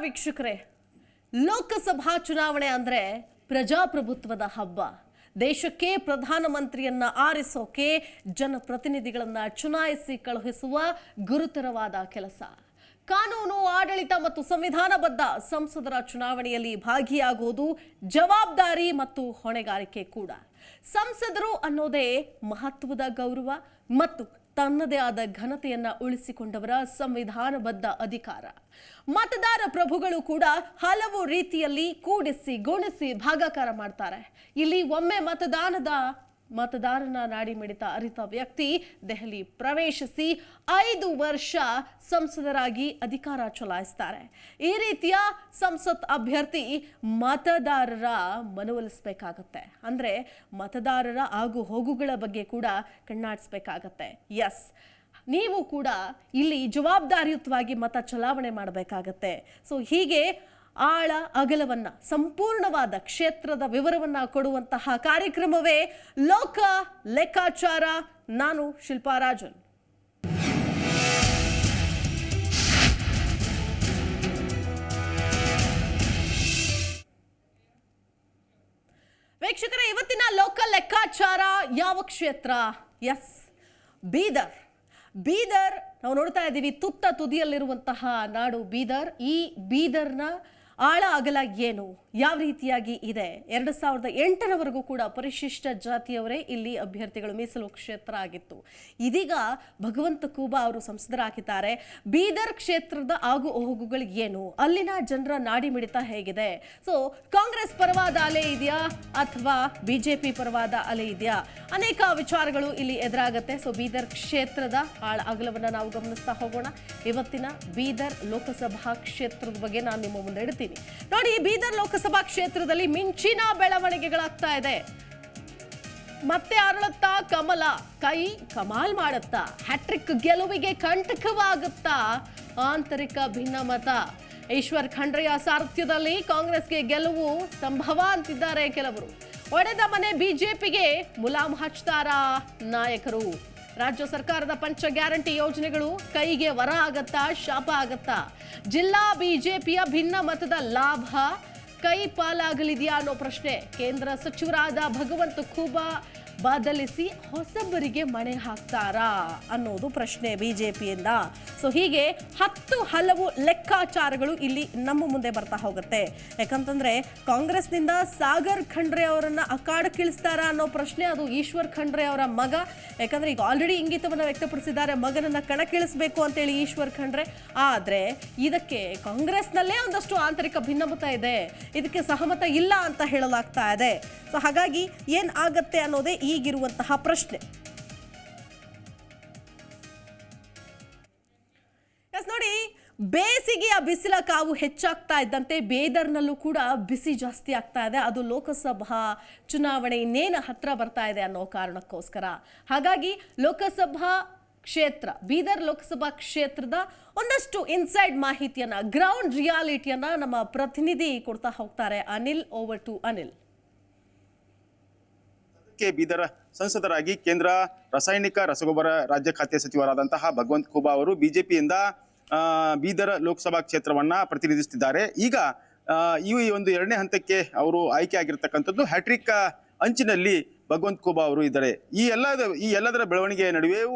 ವೀಕ್ಷಕರೇ, ಲೋಕಸಭಾ ಚುನಾವಣೆ ಅಂದ್ರೆ ಪ್ರಜಾಪ್ರಭುತ್ವದ ಹಬ್ಬ. ದೇಶಕ್ಕೆ ಪ್ರಧಾನಮಂತ್ರಿಯನ್ನ ಆರಿಸೋಕೆ ಜನಪ್ರತಿನಿಧಿಗಳನ್ನ ಚುನಾಯಿಸಿ ಕಳುಹಿಸುವ ಗುರುತರವಾದ ಕೆಲಸ. ಕಾನೂನು, ಆಡಳಿತ ಮತ್ತು ಸಂವಿಧಾನಬದ್ಧ ಸಂಸದರ ಚುನಾವಣೆಯಲ್ಲಿ ಭಾಗಿಯಾಗುವುದು ಜವಾಬ್ದಾರಿ ಮತ್ತು ಹೊಣೆಗಾರಿಕೆ ಕೂಡ. ಸಂಸದರು ಅನ್ನೋದೇ ಮಹತ್ವದ ಗೌರವ ಮತ್ತು ತನ್ನದೇ ಆದ ಘನತೆಯನ್ನ ಉಳಿಸಿಕೊಂಡವರ ಸಂವಿಧಾನಬದ್ಧ ಅಧಿಕಾರ. ಮತದಾರ ಪ್ರಭುಗಳು ಕೂಡ ಹಲವು ರೀತಿಯಲ್ಲಿ ಕೂಡಿಸಿ ಗುಣಿಸಿ ಭಾಗಾಕಾರ ಮಾಡ್ತಾರೆ. ಇಲ್ಲಿ ಒಮ್ಮೆ ಮತದಾನದ ಮತದಾರನ ನಾಡಿ ಮಿಡಿತ ಅರಿತ ವ್ಯಕ್ತಿ ದೆಹಲಿ ಪ್ರವೇಶಿಸಿ ಐದು ವರ್ಷ ಸಂಸದರಾಗಿ ಅಧಿಕಾರ ಚಲಾಯಿಸ್ತಾರೆ. ಈ ರೀತಿಯ ಸಂಸತ್ ಅಭ್ಯರ್ಥಿ ಮತದಾರರ ಮನವೊಲಿಸಬೇಕಾಗತ್ತೆ. ಅಂದರೆ ಮತದಾರರ ಆಗು ಹೋಗುಗಳ ಬಗ್ಗೆ ಕೂಡ ಕಣ್ಣಾಡಿಸ್ಬೇಕಾಗತ್ತೆ. ಎಸ್ ನೀವು ಕೂಡ ಇಲ್ಲಿ ಜವಾಬ್ದಾರಿಯುತವಾಗಿ ಮತ ಚಲಾವಣೆ ಮಾಡಬೇಕಾಗತ್ತೆ. ಸೊ ಹೀಗೆ ಆಳ ಅಗಲವನ್ನ, ಸಂಪೂರ್ಣವಾದ ಕ್ಷೇತ್ರದ ವಿವರವನ್ನ ಕೊಡುವಂತಹ ಕಾರ್ಯಕ್ರಮವೇ ಲೋಕ ಲೆಕ್ಕಾಚಾರ. ನಾನು ಶಿಲ್ಪಾರಾಜನ್ ವೀಕ್ಷಕರ, ಇವತ್ತಿನ ಲೋಕ ಲೆಕ್ಕಾಚಾರ ಯಾವ ಕ್ಷೇತ್ರ? ಎಸ್, ಬೀದರ್. ಬೀದರ್, ನಾವು ನೋಡ್ತಾ ಇದ್ದೀವಿ, ತುತ್ತ ತುದಿಯಲ್ಲಿರುವಂತಹ ನಾಡು ಬೀದರ್. ಈ ಬೀದರ್ನ ಆಳ ಅಗಲ ಏನು ಯಾವ ರೀತಿಯಾಗಿ ಇದೆ? ಎರಡು ಸಾವಿರದ ಎಂಟರವರೆಗೂ ಕೂಡ ಪರಿಶಿಷ್ಟ ಜಾತಿಯವರೇ ಇಲ್ಲಿ ಅಭ್ಯರ್ಥಿಗಳು ಮೀಸಲು ಕ್ಷೇತ್ರ ಆಗಿತ್ತು. ಇದೀಗ ಭಗವಂತ ಕೂಬಾ ಅವರು ಸಂಸದರಾಗಿದ್ದಾರೆ. ಬೀದರ್ ಕ್ಷೇತ್ರದ ಆಗು ಹೋಗುಗಳು ಏನು? ಅಲ್ಲಿನ ಜನರ ನಾಡಿ ಮಿಡಿತ ಹೇಗಿದೆ? ಸೊ ಕಾಂಗ್ರೆಸ್ ಪರವಾದ ಅಲೆ ಇದೆಯಾ? ಅಥವಾ ಬಿಜೆಪಿ ಪರವಾದ ಅಲೆ ಇದೆಯಾ? ಅನೇಕ ವಿಚಾರಗಳು ಇಲ್ಲಿ ಎದುರಾಗತ್ತೆ. ಸೊ ಬೀದರ್ ಕ್ಷೇತ್ರದ ಆಳ ಅಗಲವನ್ನು ನಾವು ಗಮನಿಸ್ತಾ ಹೋಗೋಣ. ಇವತ್ತಿನ ಬೀದರ್ ಲೋಕಸಭಾ ಕ್ಷೇತ್ರದ ಬಗ್ಗೆ ನಾನು ನಿಮ್ಮ ಮುಂದೆ ಇಡ್ತೀನಿ. ನೋಡಿ, ಬೀದರ್ ಲೋಕಸಭಾ ಕ್ಷೇತ್ರದಲ್ಲಿ ಮಿಂಚಿನ ಬೆಳವಣಿಗೆಗಳಾಗ್ತಾ ಇದೆ. ಮತ್ತೆ ಅರಳುತ್ತಾ ಕಮಲ, ಕೈ ಕಮಾಲ್ ಮಾಡುತ್ತಾ, ಹ್ಯಾಟ್ರಿಕ್ ಗೆಲುವಿಗೆ ಕಂಟಕವಾಗುತ್ತಾ ಆಂತರಿಕ ಭಿನ್ನಮತ. ಈಶ್ವರ್ ಖಂಡ್ರೆಯ ಸಾರಥ್ಯದಲ್ಲಿ ಕಾಂಗ್ರೆಸ್ಗೆ ಗೆಲುವು ಸಂಭವ ಅಂತಿದ್ದಾರೆ ಕೆಲವರು. ಒಡೆದ ಮನೆ ಬಿಜೆಪಿಗೆ ಮುಲಾಮ್ ಹಚ್ತಾರಾ ನಾಯಕರು. ರಾಜ್ಯ ಸರ್ಕಾರದ ಪಂಚ ಗ್ಯಾರಂಟಿ ಯೋಜನೆಗಳು ಕೈಗೆ ವರ ಆಗತ್ತಾ ಶಾಪ ಆಗತ್ತಾ? ಜಿಲ್ಲಾ ಬಿಜೆಪಿಯ ಭಿನ್ನ ಮತದ ಲಾಭ ಕೈ ಪಾಲಾಗಲಿದೆಯಾ ಅನ್ನೋ ಪ್ರಶ್ನೆ ಕೇಂದ್ರ ಸಚಿವರಾದ ಭಗವಂತ ಖೂಬಾ ಬದಲಿಸಿ ಹೊಸಬರಿಗೆ ಮಣೆ ಹಾಕ್ತಾರಾ ಅನ್ನೋದು ಪ್ರಶ್ನೆ ಬಿಜೆಪಿಯಿಂದ. ಸೊ ಹೀಗೆ ಹತ್ತು ಹಲವು ಲೆಕ್ಕಾಚಾರಗಳು ಇಲ್ಲಿ ನಮ್ಮ ಮುಂದೆ ಬರ್ತಾ ಹೋಗುತ್ತೆ. ಯಾಕಂತಂದ್ರೆ ಕಾಂಗ್ರೆಸ್ನಿಂದ ಸಾಗರ್ ಖಂಡ್ರೆ ಅವರನ್ನ ಅಕಾಡಕ್ಕಿಳಿಸ್ತಾರಾ ಅನ್ನೋ ಪ್ರಶ್ನೆ, ಅದು ಈಶ್ವರ್ ಖಂಡ್ರೆ ಅವರ ಮಗ. ಯಾಕಂದ್ರೆ ಈಗ ಆಲ್ರೆಡಿ ಇಂಗಿತವನ್ನು ವ್ಯಕ್ತಪಡಿಸಿದ್ದಾರೆ, ಮಗನನ್ನ ಕಣಕ್ಕಿಳಿಸ್ಬೇಕು ಅಂತೇಳಿ ಈಶ್ವರ್ ಖಂಡ್ರೆ. ಆದ್ರೆ ಇದಕ್ಕೆ ಕಾಂಗ್ರೆಸ್ನಲ್ಲೇ ಒಂದಷ್ಟು ಆಂತರಿಕ ಭಿನ್ನಮತ ಇದೆ. ಇದಕ್ಕೆ ಸಹಮತ ಇಲ್ಲ ಅಂತ ಹೇಳಲಾಗ್ತಾ ಇದೆ. ಸೊ ಹಾಗಾಗಿ ಏನ್ ಆಗತ್ತೆ ಅನ್ನೋದೇ ಈಗಿರುವಂತಹ ಪ್ರಶ್ನೆ. ನೋಡಿ, ಬೇಸಿಗೆಯ ಬಿಸಿಲ ಕಾವು ಹೆಚ್ಚಾಗ್ತಾ ಇದ್ದಂತೆ ಬೇದರ್ನಲ್ಲೂ ಕೂಡ ಬಿಸಿ ಜಾಸ್ತಿ ಆಗ್ತಾ ಇದೆ. ಅದು ಲೋಕಸಭಾ ಚುನಾವಣೆ ಇನ್ನೇನು ಹತ್ರ ಬರ್ತಾ ಇದೆ ಅನ್ನೋ ಕಾರಣಕ್ಕೋಸ್ಕರ. ಹಾಗಾಗಿ ಲೋಕಸಭಾ ಕ್ಷೇತ್ರ, ಬೀದರ್ ಲೋಕಸಭಾ ಕ್ಷೇತ್ರದ ಒಂದಷ್ಟು ಇನ್ಸೈಡ್ ಮಾಹಿತಿಯನ್ನ, ಗ್ರೌಂಡ್ ರಿಯಾಲಿಟಿಯನ್ನ ನಮ್ಮ ಪ್ರತಿನಿಧಿ ಕೊಡ್ತಾ ಹೋಗ್ತಾರೆ Anil over to Anil. K Bidar ಸಂಸದರಾಗಿ ಕೇಂದ್ರ ರಾಸಾಯನಿಕ ರಸಗೊಬ್ಬರ ರಾಜ್ಯ ಖಾತೆ ಸಚಿವರಾದಂತಹ ಭಗವಂತ್ ಖೂಬಾ ಅವರು ಬಿಜೆಪಿಯಿಂದ ಬೀದರ್ ಲೋಕಸಭಾ ಕ್ಷೇತ್ರವನ್ನ ಪ್ರತಿನಿಧಿಸುತ್ತಿದ್ದಾರೆ. ಈಗ ಈ ಒಂದು ಎರಡನೇ ಹಂತಕ್ಕೆ ಅವರು ಆಯ್ಕೆ ಆಗಿರ್ತಕ್ಕಂಥದ್ದು ಹ್ಯಾಟ್ರಿಕ್ ಅಂಚಿನಲ್ಲಿ ಭಗವಂತ್ ಖೂಬಾ ಅವರು ಇದ್ದಾರೆ. ಈ ಎಲ್ಲದ, ಈ ಎಲ್ಲದರ ಬೆಳವಣಿಗೆಯ ನಡುವೆಯೂ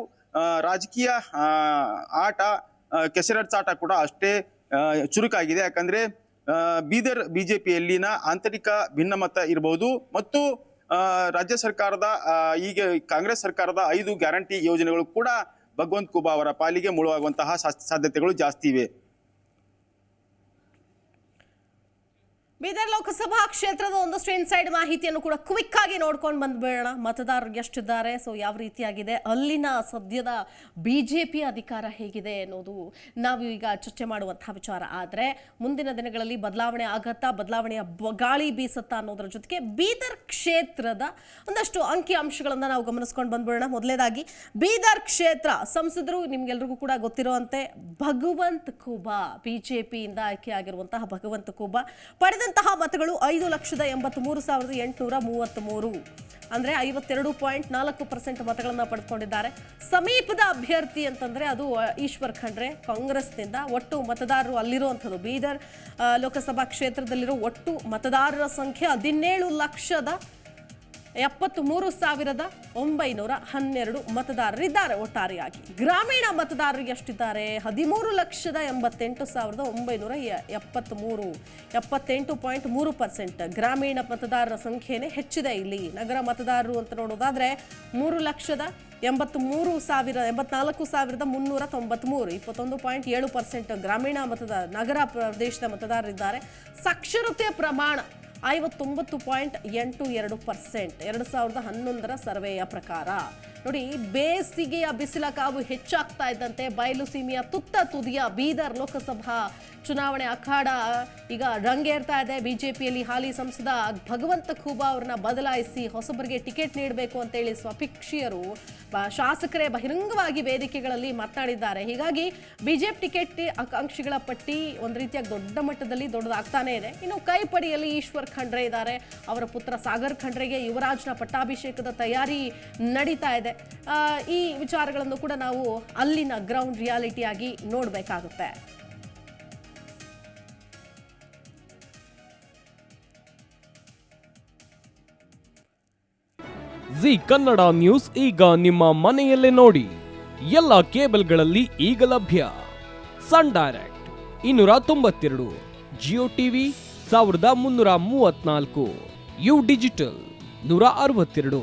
ರಾಜಕೀಯ ಆಟ ಕೆಸರಟ್ಸಾಟ ಕೂಡ ಅಷ್ಟೇ ಚುರುಕಾಗಿದೆ. ಯಾಕಂದ್ರೆ ಬಿ ಜೆ ಬಿಜೆಪಿಯಲ್ಲಿನ ಆಂತರಿಕ ಭಿನ್ನಮತ ಇರಬಹುದು ಮತ್ತು ರಾಜ್ಯ ಸರ್ಕಾರದ ಈಗ ಕಾಂಗ್ರೆಸ್ ಸರ್ಕಾರದ ಐದು ಗ್ಯಾರಂಟಿ ಯೋಜನೆಗಳು ಕೂಡ ಭಗವಂತ್ ಕುಬಾ ಅವರ ಪಾಲಿಗೆ ಮುಳುವಾಗುವಂತಹ ಸಾಧ್ಯತೆಗಳು ಜಾಸ್ತಿ ಇವೆ. ಬೀದರ್ ಲೋಕಸಭಾ ಕ್ಷೇತ್ರದ ಒಂದಷ್ಟು ಇನ್ಸೈಡ್ ಮಾಹಿತಿಯನ್ನು ಕೂಡ ಕ್ವಿಕ್ ಆಗಿ ನೋಡ್ಕೊಂಡು ಬಂದ್ಬಿಡೋಣ. ಮತದಾರರು ಎಷ್ಟಿದ್ದಾರೆ? ಸೊ ಯಾವ ರೀತಿಯಾಗಿದೆ? ಅಲ್ಲಿನ ಸದ್ಯದ ಬಿ ಜೆ ಪಿ ಅಧಿಕಾರ ಹೇಗಿದೆ ಅನ್ನೋದು ನಾವು ಈಗ ಚರ್ಚೆ ಮಾಡುವಂತಹ ವಿಚಾರ. ಆದರೆ, ಮುಂದಿನ ದಿನಗಳಲ್ಲಿ ಬದಲಾವಣೆ ಆಗತ್ತಾ, ಬದಲಾವಣೆಯ ಬ- ಗಾಳಿ ಬೀಸತ್ತಾ ಅನ್ನೋದ್ರ ಜೊತೆಗೆ ಬೀದರ್ ಕ್ಷೇತ್ರದ ಒಂದಷ್ಟು ಅಂಕಿ ಅಂಶಗಳನ್ನು ನಾವು ಗಮನಿಸ್ಕೊಂಡು ಬಂದ್ಬಿಡೋಣ. ಮೊದಲೇದಾಗಿ, ಬೀದರ್ ಕ್ಷೇತ್ರ ಸಂಸದರು ನಿಮ್ಗೆಲ್ರಿಗೂ ಕೂಡ ಗೊತ್ತಿರುವಂತೆ ಭಗವಂತ್ ಖೂಬಾ ಬಿಜೆಪಿಯಿಂದ ಆಯ್ಕೆಯಾಗಿರುವಂತಹ ಭಗವಂತ ಖೂಬಾ ಪಡೆದಂತಹ ಬಂದಂತಹ ಮತಗಳು ಐದು ಲಕ್ಷದ ಎಂಬತ್ಮೂರು ಸಾವಿರದ ಎಂಟುನೂರ ಮೂವತ್ತ್ಮೂರು ಅಂದರೆ ಐವತ್ತೆರಡು ಪಾಯಿಂಟ್ ನಾಲ್ಕು ಪರ್ಸೆಂಟ್ ಮತಗಳನ್ನು ಪಡೆದುಕೊಂಡಿದ್ದಾರೆ. ಸಮೀಪದ ಅಭ್ಯರ್ಥಿ ಅಂತಂದರೆ ಅದು ಈಶ್ವರ್ ಖಂಡ್ರೆ. ಕಾಂಗ್ರೆಸ್ನಿಂದ ಒಟ್ಟು ಮತದಾರರು ಅಲ್ಲಿರುವಂಥದ್ದು ಬೀದರ್ ಲೋಕಸಭಾ ಕ್ಷೇತ್ರದಲ್ಲಿರೋ ಒಟ್ಟು ಮತದಾರರ ಸಂಖ್ಯೆ ಹದಿನೇಳು ಲಕ್ಷದ ಎಪ್ಪತ್ತು ಮೂರು ಸಾವಿರದ ಒಂಬೈನೂರ ಹನ್ನೆರಡು ಮತದಾರರಿದ್ದಾರೆ ಒಟ್ಟಾರೆಯಾಗಿ. ಗ್ರಾಮೀಣ ಮತದಾರರು ಎಷ್ಟಿದ್ದಾರೆ? ಹದಿಮೂರು ಲಕ್ಷದ ಎಂಬತ್ತೆಂಟು ಸಾವಿರದ ಒಂಬೈನೂರ ಎಪ್ಪತ್ತ್ಮೂರು ಎಪ್ಪತ್ತೆಂಟು ಪಾಯಿಂಟ್ ಮೂರು ಪರ್ಸೆಂಟ್ ಗ್ರಾಮೀಣ ಮತದಾರರ ಸಂಖ್ಯೆನೇ ಹೆಚ್ಚಿದೆ ಇಲ್ಲಿ. ನಗರ ಮತದಾರರು ಅಂತ ನೋಡೋದಾದ್ರೆ ಮೂರು ಲಕ್ಷದ ಎಂಬತ್ತ್ಮೂರು ಸಾವಿರ, ಎಂಬತ್ನಾಲ್ಕು ಸಾವಿರದ ಮುನ್ನೂರ ತೊಂಬತ್ಮೂರು, ಇಪ್ಪತ್ತೊಂದು ಪಾಯಿಂಟ್ ಏಳು ಪರ್ಸೆಂಟ್ ಗ್ರಾಮೀಣ ಮತದಾರ, ನಗರ ಪ್ರದೇಶದ ಮತದಾರರಿದ್ದಾರೆ. ಸಾಕ್ಷರತೆ ಪ್ರಮಾಣ ಐವತ್ತೊಂಬತ್ತು ಪಾಯಿಂಟ್ ಎಂಟು ಎರಡು ಪರ್ಸೆಂಟ್. ಎರಡು ಸಾವಿರದ ಹನ್ನೊಂದರ ಸರ್ವೆಯ ಪ್ರಕಾರ ನೋಡಿ, ಬೇಸಿಗೆಯ ಬಿಸಿಲ ಕಾವು ಹೆಚ್ಚಾಗ್ತಾ ಇದ್ದಂತೆ ಬಯಲು ಸೀಮೆಯ ತುತ್ತ ತುದಿಯ ಬೀದರ್ ಲೋಕಸಭಾ ಚುನಾವಣೆ ಅಖಾಡ ಈಗ ರಂಗೇರ್ತಾ ಇದೆ. ಬಿಜೆಪಿಯಲ್ಲಿ ಹಾಲಿ ಸಂಸದ ಭಗವಂತ ಖೂಬಾ ಅವ್ರನ್ನ ಬದಲಾಯಿಸಿ ಹೊಸಬರಿಗೆ ಟಿಕೆಟ್ ನೀಡಬೇಕು ಅಂತೇಳಿ ಸ್ವಪಕ್ಷೀಯರು ಶಾಸಕರೇ ಬಹಿರಂಗವಾಗಿ ವೇದಿಕೆಗಳಲ್ಲಿ ಮಾತನಾಡಿದ್ದಾರೆ. ಹೀಗಾಗಿ ಬಿಜೆಪಿ ಟಿಕೆಟ್ ಆಕಾಂಕ್ಷಿಗಳ ಪಟ್ಟಿ ಒಂದು ರೀತಿಯಾಗಿ ದೊಡ್ಡ ಮಟ್ಟದಲ್ಲಿ ದೊಡ್ಡದಾಗ್ತಾನೆ ಇದೆ. ಇನ್ನು ಕೈಪಡಿಯಲ್ಲಿ ಈಶ್ವರ್ ಖಂಡ್ರೆ ಇದ್ದಾರೆ. ಅವರ ಪುತ್ರ ಸಾಗರ್ ಖಂಡ್ರೆಗೆ ಯುವರಾಜ್ನ ಪಟ್ಟಾಭಿಷೇಕದ ತಯಾರಿ ನಡೀತಾ ಇದೆ. ಈ ವಿಚಾರಗಳನ್ನು ಕೂಡ ನಾವು ಅಲ್ಲಿನ ಗ್ರೌಂಡ್ ರಿಯಾಲಿಟಿ ಆಗಿ ನೋಡಬೇಕಾಗುತ್ತೆ. ಜಿ ಕನ್ನಡ ನ್ಯೂಸ್ ಈಗ ನಿಮ್ಮ ಮನೆಯಲ್ಲೇ ನೋಡಿ. ಎಲ್ಲ ಕೇಬಲ್ಗಳಲ್ಲಿ ಈಗ ಲಭ್ಯ. ಸನ್ ಡೈರೆಕ್ಟ್ ಇನ್ನೂರ ತೊಂಬತ್ತೆರಡು, ಜಿಯೋ ಟಿವಿ ಸಾವಿರದ ಮುನ್ನೂರ ಮೂವತ್ನಾಲ್ಕು ಯು ಡಿಜಿಟಲ್ ನೂರ ಅರವತ್ತೆರಡು.